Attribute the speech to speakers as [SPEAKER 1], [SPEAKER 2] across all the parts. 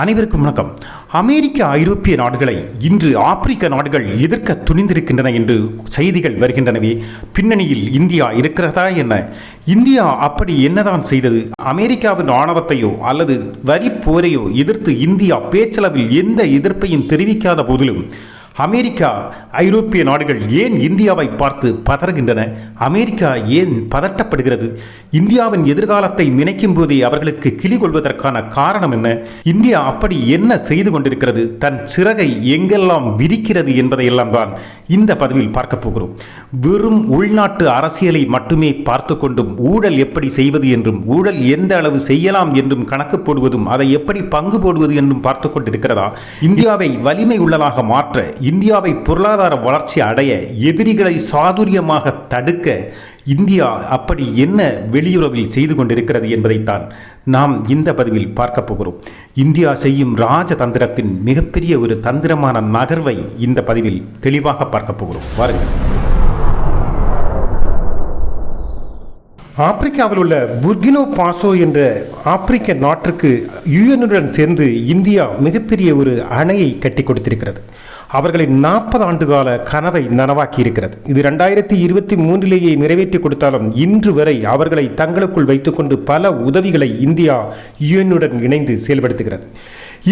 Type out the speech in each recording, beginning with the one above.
[SPEAKER 1] அனைவருக்கும் வணக்கம். அமெரிக்க ஐரோப்பிய நாடுகளை இன்று ஆப்பிரிக்க நாடுகள் எதிர்க்க துணிந்திருக்கின்றன என்று செய்திகள் வருகின்றனவே. பின்னணியில் இந்தியா இருக்கிறதா என்ன? இந்தியா அப்படி என்னதான் செய்தது? அமெரிக்காவின் ஆணவத்தையோ அல்லது வரி போரையோ எதிர்த்து இந்தியா பேச்சளவில் எந்த எதிர்ப்பையும் தெரிவிக்காத போதிலும் அமெரிக்கா ஐரோப்பிய நாடுகள் ஏன் இந்தியாவை பார்த்து பதறுகின்றன? அமெரிக்கா ஏன் பதட்டப்படுகிறது? இந்தியாவின் எதிர்காலத்தை நினைக்கும் போதே அவர்களுக்கு கிளி கொள்வதற்கான காரணம் என்ன? இந்தியா அப்படி என்ன செய்து கொண்டிருக்கிறது? தன் சிறகை எங்கெல்லாம் விரிக்கிறது என்பதையெல்லாம் தான் இந்த பதவியில் பார்க்க போகிறோம். வெறும் உள்நாட்டு அரசியலை மட்டுமே பார்த்து கொண்டும் ஊழல் எப்படி செய்வது என்றும் ஊழல் எந்த அளவு செய்யலாம் என்றும் கணக்கு போடுவதும் அதை எப்படி பங்கு போடுவது என்றும் பார்த்து கொண்டிருக்கிறதா? இந்தியாவை வலிமை உள்ளதாக மாற்ற இந்தியாவை பொருளாதார வளர்ச்சி அடைய எதிரிகளை சாதுரியமாக தடுக்க இந்தியா அப்படி என்ன வெளியுறவில் செய்து கொண்டிருக்கிறது என்பதைத்தான் நாம் இந்த பதிவில் பார்க்க போகிறோம். இந்தியா செய்யும் ராஜதந்திரத்தின் மிகப்பெரிய ஒரு தந்திரமான நகர்வை இந்த பதிவில் தெளிவாக பார்க்க போகிறோம். வாருங்கள். ஆப்பிரிக்காவில் உள்ள புர்கினோ பாசோ என்ற ஆப்பிரிக்க நாட்டிற்கு யுஎனுடன் சேர்ந்து இந்தியா மிகப்பெரிய ஒரு அணையை கட்டி கொடுத்திருக்கிறது. அவர்களின் நாற்பது ஆண்டு கால கனவை நனவாக்கி இருக்கிறது இது ரெண்டாயிரத்தி இருபத்தி மூன்றிலேயே நிறைவேற்றி கொடுத்தாலும் இன்று வரை அவர்களை தங்களுக்குள் வைத்துக்கொண்டு பல உதவிகளை இந்தியா யுஎனுடன் இணைந்து செயல்படுத்துகிறது.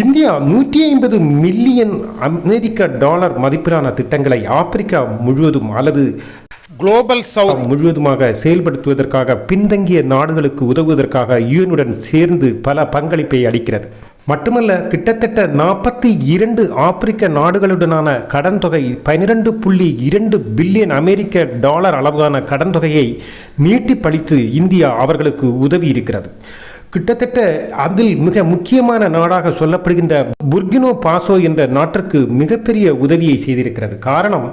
[SPEAKER 1] இந்தியா நூற்றி ஐம்பது மில்லியன் அமெரிக்க டாலர் மதிப்பிலான திட்டங்களை ஆப்பிரிக்கா முழுவதும் அல்லது
[SPEAKER 2] குளோபல் சவுத்
[SPEAKER 1] முழுவதுமாக செயல்படுத்துவதற்காக பின்தங்கிய நாடுகளுக்கு உதவுவதற்காக யுஎனுடன் சேர்ந்து பல பங்களிப்பை அளிக்கிறது. மட்டுமல்ல கிட்டத்தட்ட நாற்பத்தி இரண்டு ஆப்பிரிக்க நாடுகளுடனான கடன் தொகை பனிரெண்டு புள்ளி இரண்டு பில்லியன் அமெரிக்க டாலர் அளவான கடன் தொகையை நீட்டிப்பளித்து இந்தியா அவர்களுக்கு உதவி இருக்கிறது கிட்டத்தட்ட அதில் மிக முக்கியமான நாடாக சொல்லப்படுகின்ற புர்கினோ பாசோ என்ற நாட்டிற்கு மிகப்பெரிய உதவியை செய்திருக்கிறது. காரணம்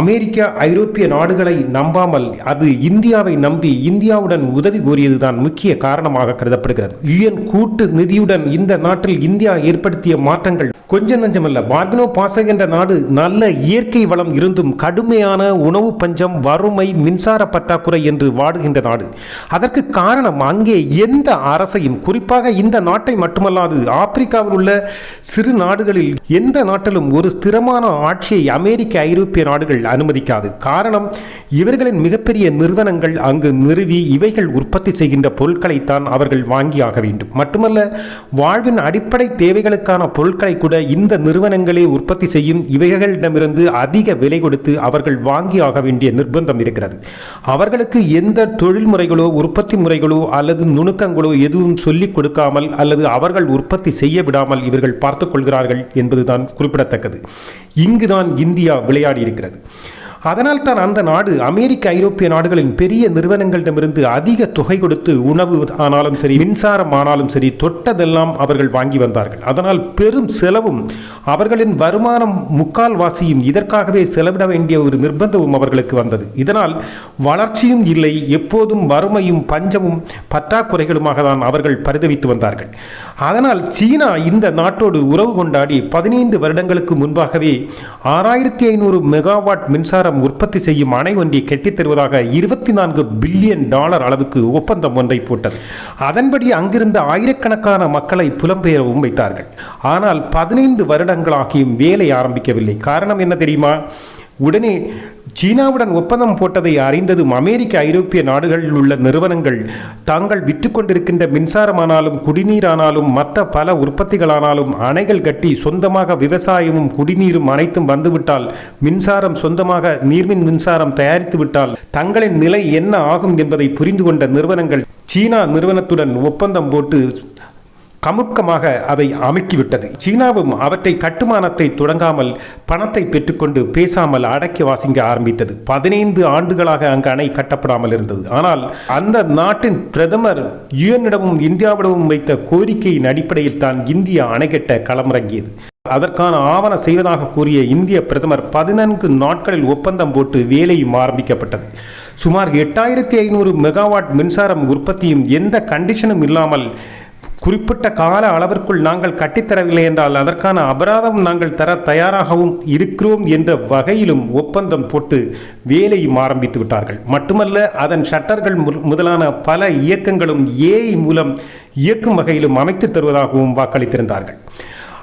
[SPEAKER 1] அமெரிக்கா ஐரோப்பிய நாடுகளை நம்பாமல் அது இந்தியாவை நம்பி இந்தியாவுடன் உதவி கோரியதுதான் முக்கிய காரணமாக கருதப்படுகிறது. யுஎன் கூட்டு நிதியுடன் இந்த நாட்டில் இந்தியா ஏற்படுத்திய மாற்றங்கள் கொஞ்சம் நஞ்சமல்ல. பார்பினோ பாசக் என்ற நாடு நல்ல இயற்கை வளம் இருந்தும் கடுமையான உணவு பஞ்சம் வறுமை மின்சார பற்றாக்குறை என்று வாடுகின்ற நாடு. அதற்கு காரணம் அங்கே எந்த அரசையும் குறிப்பாக இந்த நாட்டை மட்டுமல்லாது ஆப்பிரிக்காவில் உள்ள சிறு நாடுகளில் எந்த நாட்டிலும் ஒரு ஸ்திரமான ஆட்சியை அமெரிக்க ஐரோப்பிய நாடுகள் அனுமதிக்காது. காரணம் இவர்களின் மிகப்பெரிய நிறுவனங்கள் அங்கு நிறுவி இவைகள் உற்பத்தி செய்கின்ற பொருட்களைத்தான் அவர்கள் வாங்கியாக வேண்டும். மட்டுமல்ல வாழ்வின் அடிப்படை தேவைகளுக்கான பொருட்களை கூட இந்த நிறுவனங்களே உற்பத்தி செய்யும் இவைகளிடமிருந்து அதிக விலை கொடுத்து அவர்கள் வாங்கி ஆக வேண்டிய நிர்பந்தம் இருக்கிறது. அவர்களுக்கு எந்த தொழில் முறைகளோ உற்பத்தி முறைகளோ அல்லது நுணுக்கங்களோ எதுவும் சொல்லிக் கொடுக்காமல் அல்லது அவர்கள் உற்பத்தி செய்ய விடாமல் இவர்கள் பார்த்துக் கொள்கிறார்கள் என்பதுதான் குறிப்பிடத்தக்கது. இங்குதான் இந்தியா விளையாடி இருக்கிறது. அதனால் தான் அந்த நாடு அமெரிக்க ஐரோப்பிய நாடுகளின் பெரிய நிறுவனங்களிடமிருந்து அதிக தொகை கொடுத்து உணவு ஆனாலும் சரி மின்சாரம் ஆனாலும் சரி தொட்டதெல்லாம் அவர்கள் வாங்கி வந்தார்கள். அதனால் பெரும் செலவும் அவர்களின் வருமானம் முக்கால்வாசியும் இதற்காகவே செலவிட வேண்டிய ஒரு நிர்பந்தமும் அவர்களுக்கு வந்தது. இதனால் வளர்ச்சியும் இல்லை எப்போதும் வறுமையும் பஞ்சமும் பற்றாக்குறைகளுமாக தான் அவர்கள் பரிதவித்து வந்தார்கள். அதனால் சீனா இந்த நாட்டோடு உறவு கொண்டாடி பதினைந்து வருடங்களுக்கு முன்பாகவே ஆறாயிரத்தி ஐநூறு மெகாவாட் மின்சாரம் உற்பத்தி செய்யும் அணை ஒன்றை கட்டித் தருவதாக இருபத்தி நான்கு பில்லியன் டாலர் அளவுக்கு ஒப்பந்தம் ஒன்றை போட்டது. அதன்படி அங்கிருந்த ஆயிரக்கணக்கான மக்களை புலம்பெயரவும் வைத்தார்கள் ஆனால் பதினைந்து வருடங்களாகியும் வேலை ஆரம்பிக்கவில்லை. காரணம் என்ன தெரியுமா? உடனே சீனாவுடன் ஒப்பந்தம் போட்டதை அறிந்ததும் அமெரிக்க ஐரோப்பிய நாடுகளில் உள்ள நிறுவனங்கள் தாங்கள் விற்றுக்கொண்டிருக்கின்ற மின்சாரமானாலும் குடிநீரானாலும் மற்ற பல உற்பத்திகளானாலும் அணைகள் கட்டி சொந்தமாக விவசாயமும் குடிநீரும் அனைத்தும் வந்துவிட்டால் மின்சாரம் சொந்தமாக நீர்மின் மின்சாரம் தயாரித்துவிட்டால் தங்களின் நிலை என்ன ஆகும் என்பதை புரிந்து கொண்ட நிறுவனங்கள் சீனா நிறுவனத்துடன் ஒப்பந்தம் போட்டு கமுக்கமாக அதை அமுக்கிவிட்டது. சீனாவும் அவற்றை கட்டுமானத்தை தொடங்காமல் பணத்தை பெற்றுக்கொண்டு பேசாமல் அடக்கி வாசிங்க ஆரம்பித்தது. பதினைந்து ஆண்டுகளாக அங்கு அணை கட்டப்படாமல் இருந்தது. ஆனால் அந்த நாட்டின் பிரதமர் யுஎனிடமும் இந்தியாவிடமும் வைத்த கோரிக்கையின் அடிப்படையில் தான் இந்தியா அணை கட்ட களமிறங்கியது. அதற்கான ஆவண செய்வதாக கூறிய இந்திய பிரதமர் பதினான்கு நாட்களில் ஒப்பந்தம் போட்டு வேலையும் ஆரம்பிக்கப்பட்டது. சுமார் எட்டாயிரத்தி ஐநூறு மெகாவாட் மின்சாரம் உற்பத்தியும் எந்த கண்டிஷனும் இல்லாமல் குறிப்பிட்ட கால அளவிற்குள் நாங்கள் கட்டித்தரவில்லை என்றால் அதற்கான அபராதம் நாங்கள் தர தயாராகவும் இருக்கிறோம் என்ற வகையிலும் ஒப்பந்தம் போட்டு வேலையும் ஆரம்பித்து விட்டார்கள். மட்டுமல்ல அதன் ஷட்டர்கள் மு- முதலான பல இயக்கங்களும் ஏஐ மூலம் இயக்கும் வகையிலும் அமைத்து தருவதாகவும் வாக்களித்திருந்தார்கள்.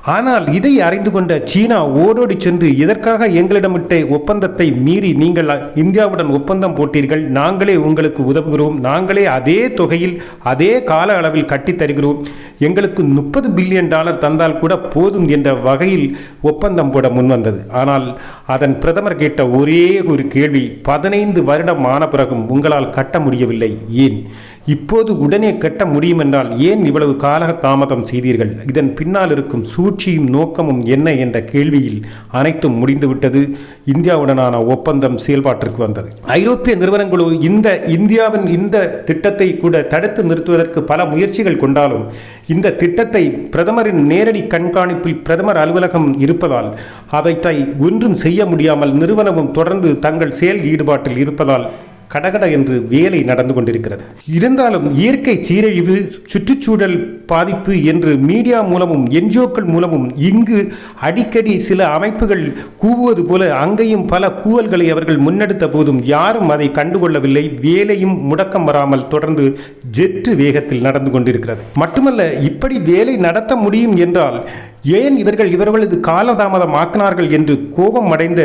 [SPEAKER 1] ஆனால் இதை அறிந்து கொண்ட சீனா ஓடோடி சென்று இதற்காக எங்களிடமிட்ட ஒப்பந்தத்தை மீறி நீங்கள் இந்தியாவுடன் ஒப்பந்தம் போட்டீர்கள்? நாங்களே உங்களுக்கு உதவுகிறோம். நாங்களே அதே தொகையில் அதே கால அளவில் கட்டித் தருகிறோம். எங்களுக்கு முப்பது பில்லியன் டாலர் தந்தால் கூட போதும் என்ற வகையில் ஒப்பந்தம் போட முன்வந்தது. ஆனால் அதன் பிரதமர் கேட்ட ஒரே ஒரு கேள்வி பதினைந்து வருடம் ஆன பிறகும் உங்களால் கட்ட முடியவில்லை. ஏன்? இப்போது உடனே கட்ட முடியும் என்றால் ஏன் இவ்வளவு கால தாமதம் செய்தீர்கள்? இதன் பின்னால் இருக்கும் சூழ்ச்சியும் நோக்கமும் என்ன என்ற கேள்வியில் அனைத்தும் முடிந்துவிட்டது. இந்தியாவுடனான ஒப்பந்தம் செயல்பாட்டிற்கு வந்தது. ஐரோப்பிய நிறுவனங்களோ இந்த இந்தியாவின் இந்த திட்டத்தை கூட தடுத்து நிறுத்துவதற்கு பல முயற்சிகள் கொண்டாலும் இந்த திட்டத்தை பிரதமரின் நேரடி கண்காணிப்பில் பிரதமர் அலுவலகம் இருப்பதால் அதை ஒன்றும் செய்ய முடியாமல் நிறுவனமும் தொடர்ந்து தங்கள் செயல் ஈடுபாட்டில் இருப்பதால் கடகட என்று வேலை நடந்து கொண்டிருக்கிறது. இருந்தாலும் இயற்கை சீரழிவு சுற்றுச்சூழல் பாதிப்பு என்று மீடியா மூலமும் என்ஜிஓக்கள் மூலமும் இங்கு அடிக்கடி சில அமைப்புகள் கூவுவது போல அங்கேயும் பல கூவல்களை அவர்கள் முன்னெடுத்த போதும் யாரும் அதை கண்டுகொள்ளவில்லை. வேலையும் முடக்கம் வராமல் தொடர்ந்து ஜெட்டு வேகத்தில் நடந்து கொண்டிருக்கிறது. மட்டுமல்ல இப்படி வேலை நடத்த முடியும் என்றால் ஏன் இவர்கள் இவர்களது காலதாமதமாக்கினார்கள் என்று கோபம் அடைந்த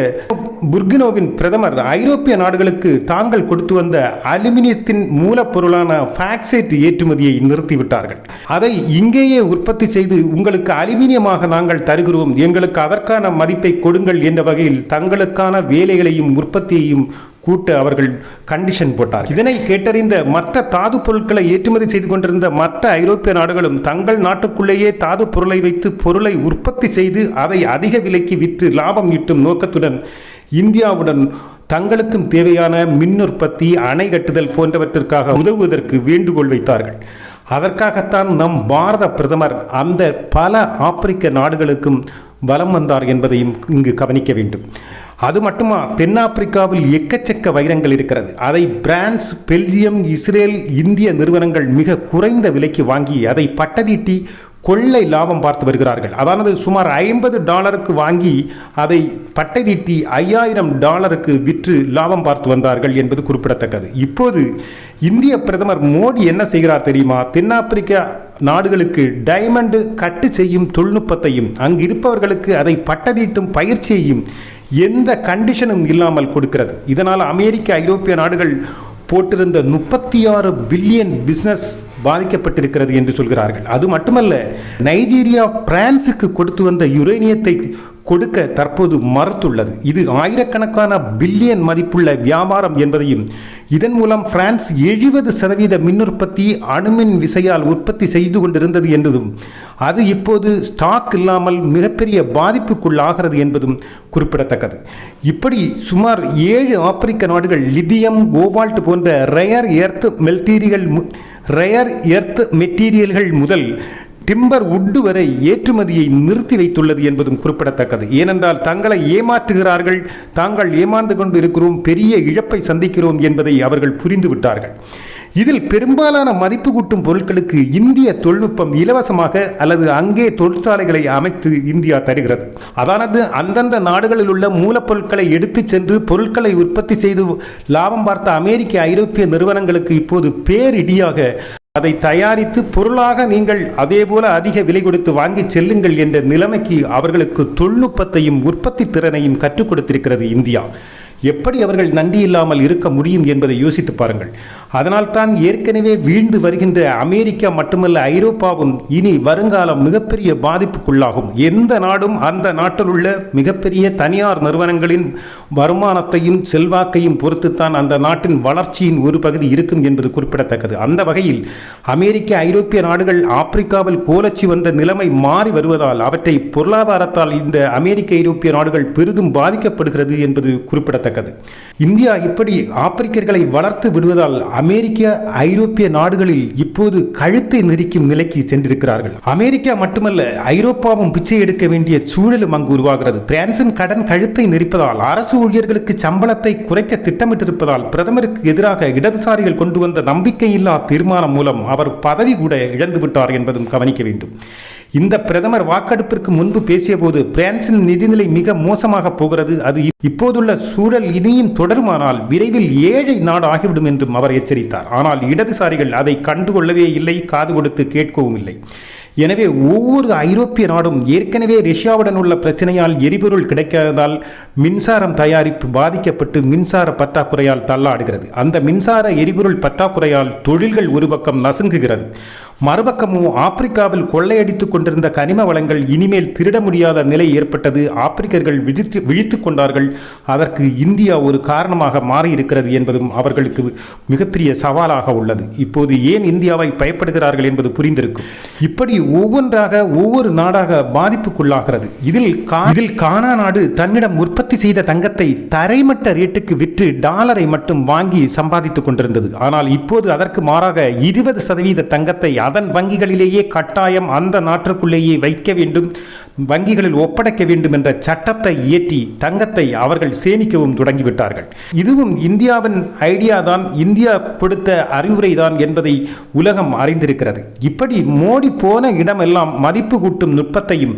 [SPEAKER 1] புர்கினோவின் பிரதமர் ஐரோப்பிய நாடுகளுக்கு தாங்கள் கொடுத்து வந்த அலுமினியத்தின் மூலப்பொருளான பாக்சைட் ஏற்றுமதியை நிறுத்திவிட்டார்கள். அதை இங்கேயே உற்பத்தி செய்து உங்களுக்கு அலுமினியமாக நாங்கள் தருகிறோம். எங்களுக்கு அதற்கான மதிப்பை கொடுங்கள் என்ற வகையில் தங்களுக்கான வேலைகளையும் உற்பத்தியையும் கூட்ட அவர்கள் கண்டிஷன் போட்டார் இதனை கேட்டறிந்த மற்ற தாது பொருட்களை ஏற்றுமதி செய்து கொண்டிருந்த மற்ற ஐரோப்பிய நாடுகளும் தங்கள் நாட்டுக்குள்ளேயே தாது பொருளை வைத்து பொருளை உற்பத்தி செய்து அதை அதிக விலைக்கு விற்று லாபம் ஈட்டும் நோக்கத்துடன் இந்தியாவுடன் தங்களுக்கும் தேவையான மின் உற்பத்தி அணை கட்டுதல் போன்றவற்றிற்காக உதவுவதற்கு வேண்டுகோள் வைத்தார்கள். அதற்காகத்தான் நம் பாரத பிரதமர் அந்த பல ஆப்பிரிக்க நாடுகளுக்கும் வலம் வந்தார் என்பதையும் இங்கு கவனிக்க வேண்டும். அது மட்டுமா தென்னாப்பிரிக்காவில் எக்கச்சக்க வைரங்கள் இருக்கிறது. அதை பிரான்ஸ் பெல்ஜியம் இஸ்ரேல் இந்திய நிறுவனங்கள் மிக குறைந்த விலைக்கு வாங்கி அதை பட்டதீட்டி கொள்ளை லாபம் பார்த்து வருகிறார்கள். அதாவது சுமார் ஐம்பது டாலருக்கு வாங்கி அதை பட்டை தீட்டி ஐயாயிரம் டாலருக்கு விற்று லாபம் பார்த்து வந்தார்கள் என்பது குறிப்பிடத்தக்கது. இப்போது இந்திய பிரதமர் மோடி என்ன செய்கிறார் தெரியுமா? தென்னாப்பிரிக்க நாடுகளுக்கு டைமண்டு கட்டு செய்யும் தொழில்நுட்பத்தையும் அங்கு இருப்பவர்களுக்கு அதை பட்டதீட்டும் பயிற்சியையும் எந்த கண்டிஷனும் இல்லாமல் கொடுக்கிறது. இதனால் அமெரிக்க ஐரோப்பிய நாடுகள் போட்டிருந்த முப்பத்தி ஆறு பில்லியன் பிஸ்னஸ் பாதிக்கப்பட்டிருக்கிறது என்று சொல்கிறார்கள். அது மட்டுமல்ல நைஜீரியா பிரான்சுக்கு கொடுத்து வந்த யுரேனியத்தை கொடுக்க தற்போது மறுத்துள்ளது. இது ஆயிரக்கணக்கான பில்லியன் மதிப்புள்ள வியாபாரம் என்பதையும் இதன் மூலம் பிரான்ஸ் எழுபது சதவீத மின்னுற்பத்தி அணுமின் விசையால் உற்பத்தி செய்து கொண்டிருந்தது என்பதும் அது இப்போது ஸ்டாக் இல்லாமல் மிகப்பெரிய பாதிப்புக்குள்ளாகிறது என்பதும் குறிப்பிடத்தக்கது. இப்படி சுமார் ஏழு ஆப்பிரிக்க நாடுகள் லித்தியம் கோபால்ட் போன்ற ரயர் எர்த் மெல்டீரியல் ரயர் எர்த் மெட்டீரியல்கள் முதல் டிம்பர் உட்டு வரை ஏற்றுமதியை நிறுத்தி வைத்துள்ளது என்பதும் குறிப்பிடத்தக்கது. ஏனென்றால் தங்களை ஏமாற்றுகிறார்கள் தாங்கள் ஏமாந்து கொண்டு இருக்கிறோம் பெரிய இழப்பை சந்திக்கிறோம் என்பதை அவர்கள் புரிந்துவிட்டார்கள் இதில் பெரும்பாலான மதிப்பு கூட்டும் பொருட்களுக்கு இந்திய தொழில்நுட்பம் இலவசமாக அல்லது அங்கே தொழிற்சாலைகளை அமைத்து இந்தியா தருகிறது. அதானது அந்தந்த நாடுகளில் உள்ள மூலப்பொருட்களை எடுத்துச் சென்று பொருட்களை உற்பத்தி செய்து லாபம் பார்த்த அமெரிக்க ஐரோப்பிய நிறுவனங்களுக்கு இப்போது பேரிடியாக அதை தயாரித்து பொருளாக நீங்கள் அதேபோல அதிக விலை கொடுத்து வாங்கி செல்லுங்கள் என்ற நிலைமைக்கு அவர்களுக்கு தொழில்நுட்பத்தையும் உற்பத்தி திறனையும் கற்றுக் கொடுத்திருக்கிறது இந்தியா. எப்படி அவர்கள் நன்றி இல்லாமல் இருக்க முடியும் என்பதை யோசித்து பாருங்கள். அதனால்தான் ஏற்கனவே வீழ்ந்து வருகின்ற அமெரிக்கா மட்டுமல்ல ஐரோப்பாவும் இனி வருங்காலம் மிகப்பெரிய பாதிப்புக்குள்ளாகும். எந்த நாடும் அந்த நாட்டில் உள்ள மிகப்பெரிய தனியார் நிறுவனங்களின் வருமானத்தையும் செல்வாக்கையும் பொறுத்துத்தான் அந்த நாட்டின் வளர்ச்சியின் ஒரு பகுதி இருக்கும் என்பது குறிப்பிடத்தக்கது. அந்த வகையில் அமெரிக்க ஐரோப்பிய நாடுகள் ஆப்பிரிக்காவில் கோலச்சி வந்த நிலைமை மாறி வருவதால் அவற்றை பொருளாதாரத்தால் இந்த அமெரிக்க ஐரோப்பிய நாடுகள் பெரிதும் பாதிக்கப்படுகிறது என்பது குறிப்பிடத்தக்கது. குறிப்பிடத்தக்கது. இந்தியா இப்படி ஆப்பிரிக்கர்களை வளர்த்து விடுவதால் அமெரிக்க ஐரோப்பிய நாடுகளில் இப்போது கழுத்தை நெரிக்கும் நிலைக்கு சென்றிருக்கிறார்கள். அமெரிக்கா மட்டுமல்ல ஐரோப்பாவும் பிச்சை எடுக்க வேண்டிய சூழலும் அங்கு உருவாகிறது. பிரான்சின் கடன் கழுத்தை நெரிப்பதால் அரசு ஊழியர்களுக்கு சம்பளத்தை குறைக்க திட்டமிட்டிருப்பதால் பிரதமருக்கு எதிராக இடதுசாரிகள் கொண்டு வந்த நம்பிக்கையில்லா தீர்மானம் மூலம் அவர் பதவி கூட இழந்து விட்டார் என்பதும் கவனிக்க வேண்டும். இந்த பிரதமர் வாக்கெடுப்பிற்கு முன்பு பேசியபோது பிரான்சின் நிதிநிலை மிக மோசமாக போகிறது. அது இப்போதுள்ள சூழல் இனியும் தொடருமானால் விரைவில் ஏழை நாடு ஆகிவிடும் என்றும் அவர் எச்சரித்தார். ஆனால் இடதுசாரிகள் அதை கண்டுகொள்ளவே இல்லை காது கொடுத்து கேட்கவும் இல்லை. எனவே ஒவ்வொரு ஐரோப்பிய நாடும் ஏற்கனவே ரஷ்யாவுடன் உள்ள பிரச்சனையால் எரிபொருள் கிடைக்காததால் மின்சாரம் தயாரிப்பு பாதிக்கப்பட்டு மின்சார பற்றாக்குறையால் தள்ளாடுகிறது. அந்த மின்சார எரிபொருள் பற்றாக்குறையால் தொழில்கள் ஒரு பக்கம் நசுங்குகிறது. மறுபக்கமும் ஆப்பிரிக்காவில் கொள்ளையடித்துக் கொண்டிருந்த கனிம வளங்கள் இனிமேல் திருட முடியாத நிலை ஏற்பட்டது. ஆப்பிரிக்கர்கள் விழித்து விழித்துக் கொண்டார்கள். அதற்கு இந்தியா ஒரு காரணமாக மாறியிருக்கிறது என்பதும் அவர்களுக்கு மிகப்பெரிய சவாலாக உள்ளது. இப்போது ஏன் இந்தியாவை பயப்படுகிறார்கள் என்பது புரிந்திருக்கும். இப்படி ஒவ்வொன்றாக ஒவ்வொரு நாடாக பாதிப்புக்குள்ளாகிறது. இதில் இதில் கானா நாடு தன்னிடம் உற்பத்தி செய்த தங்கத்தை தரைமட்ட ரேட்டுக்கு விற்று டாலரை மட்டும் வாங்கி சம்பாதித்துக் கொண்டிருந்தது. ஆனால் இப்போது அதற்கு மாறாக இருபது சதவீத தங்கத்தை அதன் வங்கிகளிலேயே கட்டாயம் அந்த நாட்டிற்குள்ளேயே வைக்க வேண்டும் வங்கிகளில் ஒப்படைக்க வேண்டும் என்ற சட்டத்தை இயற்றி தங்கத்தை அவர்கள் சேமிக்கவும் தொடங்கிவிட்டார்கள். இதுவும் இந்தியாவின் ஐடியா தான் இந்தியா கொடுத்த அறிவுரை தான் என்பதை உலகம் அறிந்திருக்கிறது. இப்படி மோடி போன இடமெல்லாம் மதிப்பு கூட்டும் நுட்பத்தையும்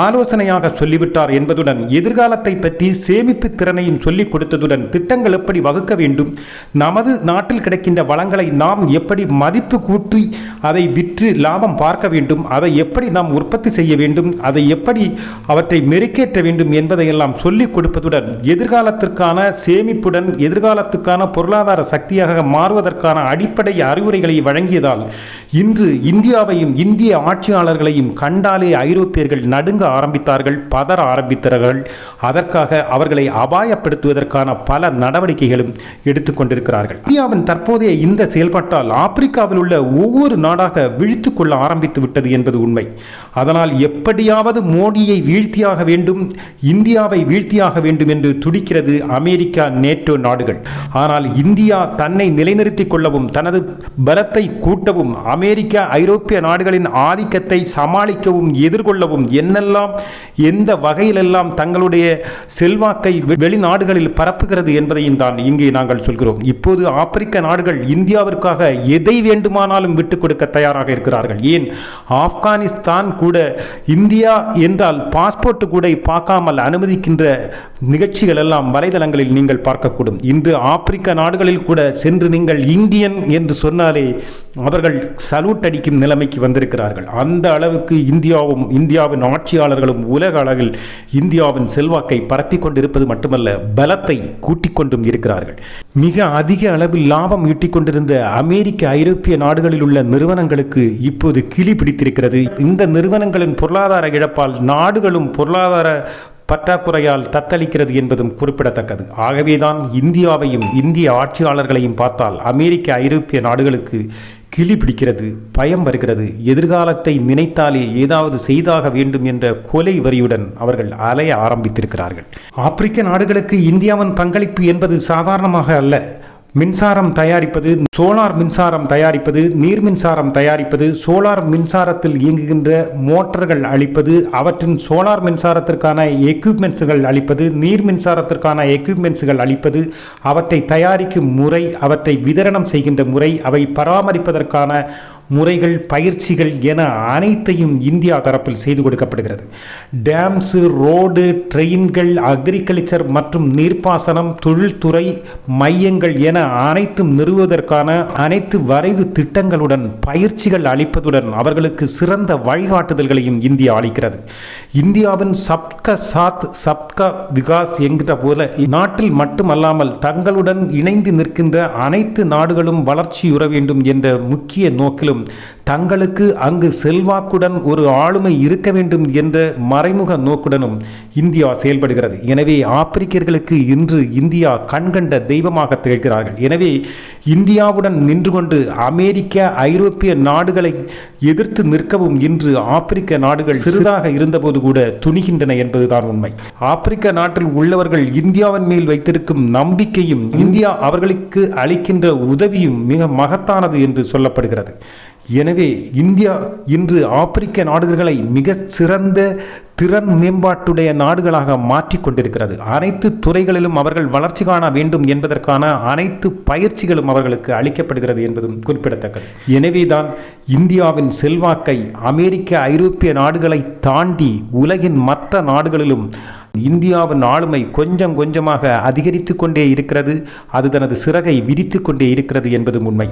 [SPEAKER 1] ஆலோசனையாக சொல்லிவிட்டார் என்பதுடன் எதிர்காலத்தை பற்றி சேமிப்பு திறனையும் சொல்லிக் கொடுத்ததுடன் திட்டங்கள் எப்படி வகுக்க வேண்டும் நமது நாட்டில் கிடைக்கின்ற வளங்களை நாம் எப்படி மதிப்பு கூட்டி அதை விற்று லாபம் பார்க்க வேண்டும் அதை எப்படி நாம் உற்பத்தி செய்ய வேண்டும் அதை எப்படி அவற்றை மெருக்கேற்ற வேண்டும் என்பதையெல்லாம் சொல்லிக் கொடுப்பதுடன் எதிர்காலத்திற்கான சேமிப்புடன் எதிர்காலத்துக்கான பொருளாதார சக்தியாக மாறுவதற்கான அடிப்படை அறிவுரைகளை வழங்கியதால் இன்று இந்தியாவையும் இந்திய ஆட்சியாளர்களையும் கண்டாலே ஐரோப்பியர்கள் நடுங்க ஆரம்பித்தார்கள் பதற ஆரம்பித்தார்கள். அதற்காக அவர்களை அபாயப்படுத்துவதற்கான பல நடவடிக்கைகளும் எடுத்துக்கொண்டிருக்கிறார்கள் இந்தியாவின் தற்போதைய இந்த செயல்பாட்டால் ஆப்பிரிக்காவில் உள்ள ஒவ்வொரு நாடாக விழித்து கொள்ள ஆரம்பித்து விட்டது என்பது உண்மை. அதனால் எப்படியாவது மோடியை வீழ்த்தியாக வேண்டும் இந்தியாவை வீழ்த்தியாக வேண்டும் என்று துடிக்கிறது அமெரிக்கா நேட்டோ நாடுகள். ஆனால் இந்தியா தன்னை நிலைநிறுத்திக் கொள்ளவும் தனது பலத்தை கூட்டவும் அமெரிக்கா ஐரோப்பிய நாடுகளின் ஆதிக்கத்தை சமாளிக்கவும் எதிர்கொள்ளவும் என்னெல்லாம் எந்த வகையிலெல்லாம் தங்களுடைய செல்வாக்கை வெளிநாடுகளில் பரப்புகிறது என்பதையும் தான் இங்கே நாங்கள் சொல்கிறோம். இப்போது ஆப்பிரிக்க நாடுகள் இந்தியாவிற்காக எதை வேண்டுமானாலும் விட்டுக் கொடுக்க தயாராக இருக்கிறார்கள். ஏன்? ஆப்கானிஸ்தான் கூட இந்தியா என்றால் பாஸ்போர்ட் கூட பார்க்காமல் அனுமதிக்கின்ற நிகழ்ச்சிகள் எல்லாம் வலைதளங்களில் நீங்கள் பார்க்கக்கூடும். இன்று ஆப்பிரிக்க நாடுகளில் கூட சென்று நீங்கள் இந்தியன் என்று சொன்னாலே அவர்கள் சல்யூட் அடிக்கும் நிலைமைக்கு வந்திருக்கிறார்கள். அந்த அளவுக்கு இந்தியாவும் இந்தியாவின் ஆட்சியாளர்களும் உலக அளவில் இந்தியாவின் செல்வாக்கை பரப்பிக் கொண்டிருப்பது மட்டுமல்ல பலத்தை கூட்டிக் கொண்டும் இருக்கிறார்கள். மிக அதிக அளவில் லாபம் ஈட்டிக் கொண்டிருந்த அமெரிக்க ஐரோப்பிய நாடுகளில் உள்ள நிறுவனங்கள் நிறுவனங்களுக்கு இப்போது கிளி பிடித்திருக்கிறது. இந்த நிறுவனங்களின் பொருளாதார இழப்பால் நாடுகளும் பொருளாதார பற்றாக்குறையால் தத்தளிக்கிறது என்பதும் குறிப்பிடத்தக்கது. ஆகவேதான் இந்தியாவையும் இந்திய ஆட்சியாளர்களையும் பார்த்தால் அமெரிக்க ஐரோப்பிய நாடுகளுக்கு கிளி பிடிக்கிறது பயம் வருகிறது. எதிர்காலத்தை நினைத்தாலே ஏதாவது செய்தாக வேண்டும் என்ற கொலை வரியுடன் அவர்கள் அலைய ஆரம்பித்திருக்கிறார்கள். ஆப்பிரிக்க நாடுகளுக்கு இந்தியாவின் பங்களிப்பு என்பது சாதாரணமாக அல்ல. மின்சாரம் தயாரிப்பது சோலார் மின்சாரம் தயாரிப்பது நீர் மின்சாரம் தயாரிப்பது சோலார் மின்சாரத்தில் இயங்குகின்ற மோட்டர்கள் அளிப்பது அவற்றின் சோலார் மின்சாரத்திற்கான எக்யூப்மெண்ட்ஸுகள் அளிப்பது நீர் மின்சாரத்திற்கான எக்யூப்மெண்ட்ஸுகள் அளிப்பது அவற்றை தயாரிக்கும் முறை அவற்றை விதரணம் செய்கின்ற முறை அவை பராமரிப்பதற்கான முறைகள் பயிற்சிகள் என அனைத்தையும் இந்தியா தரப்பில் செய்து கொடுக்கப்படுகிறது. டேம்ஸு ரோடு ட்ரெயின்கள் அக்ரிகல்ச்சர் மற்றும் நீர்ப்பாசனம் தொழில்துறை மையங்கள் என அனைத்தும் நிறுவுவதற்கான அனைத்து வரைவு திட்டங்களுடன் பயிற்சிகள் அளிப்பதுடன் அவர்களுக்கு சிறந்த வழிகாட்டுதல்களையும் இந்தியா அளிக்கிறது. இந்தியாவின் சப்க சாத் சப்க விகாஸ் என்கிற போல நாட்டில் மட்டுமல்லாமல் தங்களுடன் இணைந்து நிற்கின்ற அனைத்து நாடுகளும் வளர்ச்சியுற வேண்டும் என்ற முக்கிய நோக்கிலும் தங்களுக்கு அங்கு செல்வாக்குடன் ஒரு ஆளுமை இருக்க வேண்டும் என்ற மறைமுக நோக்குடனும் இந்தியா செயல்படுகிறது. எனவே ஆப்பிரிக்கர்களுக்கு இன்று இந்தியா கண்கண்ட தெய்வமாக திகழ்கிறார்கள். எனவே இந்தியாவுடன் நின்று கொண்டு அமெரிக்க ஐரோப்பிய நாடுகளை எதிர்த்து நிற்கவும் இன்று ஆப்பிரிக்க நாடுகள் சிறிதாக இருந்தபோது கூட துணிகின்றன என்பதுதான் உண்மை. ஆப்பிரிக்க நாட்டில் உள்ளவர்கள் இந்தியாவின் மேல் வைத்திருக்கும் நம்பிக்கையும் இந்தியா அவர்களுக்கு அளிக்கின்ற உதவியும் மிக மகத்தானது என்று சொல்லப்படுகிறது. எனவே இந்தியா இன்று ஆப்பிரிக்க நாடுகளை மிக சிறந்த திறன் மேம்பாட்டுடைய நாடுகளாக மாற்றிக் கொண்டிருக்கிறது. அனைத்து துறைகளிலும் அவர்கள் வளர்ச்சி காண வேண்டும் என்பதற்கான அனைத்து பயிற்சிகளும் அவர்களுக்கு அளிக்கப்படுகிறது என்பதும் குறிப்பிடத்தக்கது. எனவேதான் இந்தியாவின் செல்வாக்கை அமெரிக்க ஐரோப்பிய நாடுகளை தாண்டி உலகின் மற்ற நாடுகளிலும் இந்தியாவின் ஆளுமை கொஞ்சம் கொஞ்சமாக அதிகரித்து கொண்டே இருக்கிறது. அது தனது சிறகை விரித்து கொண்டே இருக்கிறது என்பதும் உண்மை.